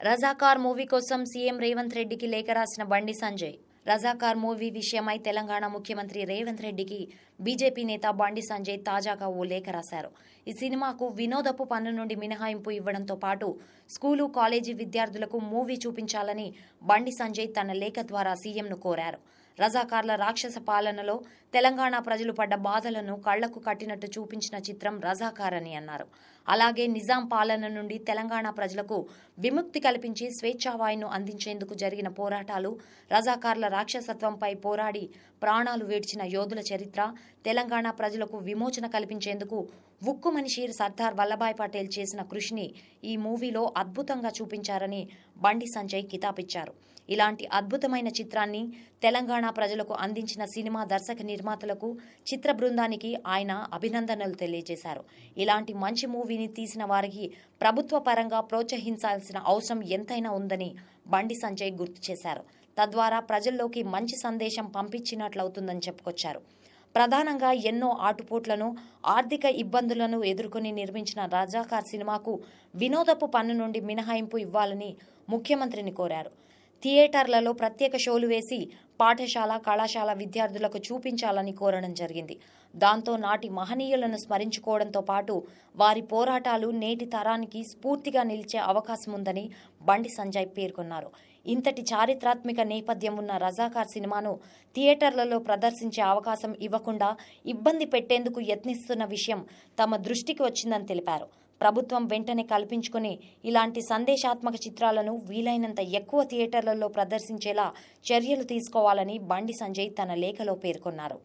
Razakar movie కోసం CM Revanth రెడ్డికి లేఖ రాసిన బండి సంజయ్. రజాకార్ మూవీ విషయమై తెలంగాణ ముఖ్యమంత్రి రేవంత్ రెడ్డికి బీజేపీ నేత బండి సంజయ్ తాజాగా ఓ లేఖ రాశారు. ఈ సినిమాకు వినోదపు పన్ను నుండి మినహాయింపు ఇవ్వడంతో పాటు స్కూలు కాలేజీ విద్యార్థులకు మూవీ చూపించాలని బండి సంజయ్ తన లేఖ ద్వారా సీఎంను కోరారు. రజాకార్ల రాక్షస పాలనలో తెలంగాణ ప్రజలు పడ్డ బాధలను కళ్ళకు కట్టినట్టు చూపించిన చిత్రం రజాకార్ అని అన్నారు. అలాగే నిజాం పాలన నుండి తెలంగాణ ప్రజలకు విముక్తి కల్పించి స్వేచ్ఛావాయును అందించేందుకు జరిగిన పోరాటాలు రజాకార్ల రాక్షసత్వంపై పోరాడి ప్రాణాలు వేడ్చిన యోధుల చరిత్ర తెలంగాణ ప్రజలకు విమోచన కల్పించేందుకు ఉక్కు మనిషి సర్దార్ వల్లభాయ్ పటేల్ చేసిన కృషిని ఈ మూవీలో అద్భుతంగా చూపించారని బండి సంజయ్ కితాబిచ్చారు. ఇలాంటి అద్భుతమైన చిత్రాన్ని తెలంగాణ తెలంగాణ ప్రజలకు అందించిన సినిమా దర్శక నిర్మాతలకు చిత్ర బృందానికి ఆయన అభినందనలు తెలియజేశారు. ఇలాంటి మంచి మూవీని తీసిన వారికి ప్రభుత్వ పరంగా ప్రోత్సహించాల్సిన అవసరం ఎంతైనా ఉందని బండి సంజయ్ గుర్తు చేశారు. తద్వారా ప్రజల్లోకి మంచి సందేశం పంపించినట్లవుతుందని చెప్పుకొచ్చారు. ప్రధానంగా ఎన్నో ఆటుపోట్లను ఆర్థిక ఇబ్బందులను ఎదుర్కొని నిర్మించిన రజాకార్ సినిమాకు వినోదపు పన్ను నుండి మినహాయింపు ఇవ్వాలని ముఖ్యమంత్రిని కోరారు. థియేటర్లలో ప్రత్యేక షోలు వేసి పాఠశాల కళాశాల విద్యార్థులకు చూపించాలని కోరడం జరిగింది. దాంతో నాటి మహనీయులను స్మరించుకోవడంతో పాటు వారి పోరాటాలు నేటి తరానికి స్ఫూర్తిగా నిలిచే అవకాశం ఉందని బండి సంజయ్ పేర్కొన్నారు. ఇంతటి చారిత్రాత్మక నేపథ్యం ఉన్న రజాకార్ సినిమాను థియేటర్లలో ప్రదర్శించే అవకాశం ఇవ్వకుండా ఇబ్బంది పెట్టేందుకు యత్నిస్తున్న విషయం తమ దృష్టికి వచ్చిందని తెలిపారు. ప్రభుత్వం వెంటనే కల్పించుకుని ఇలాంటి సందేశాత్మక చిత్రాలను వీలైనంత ఎక్కువ థియేటర్లలో ప్రదర్శించేలా చర్యలు తీసుకోవాలని బండి సంజయ్ తన లేఖలో పేర్కొన్నారు.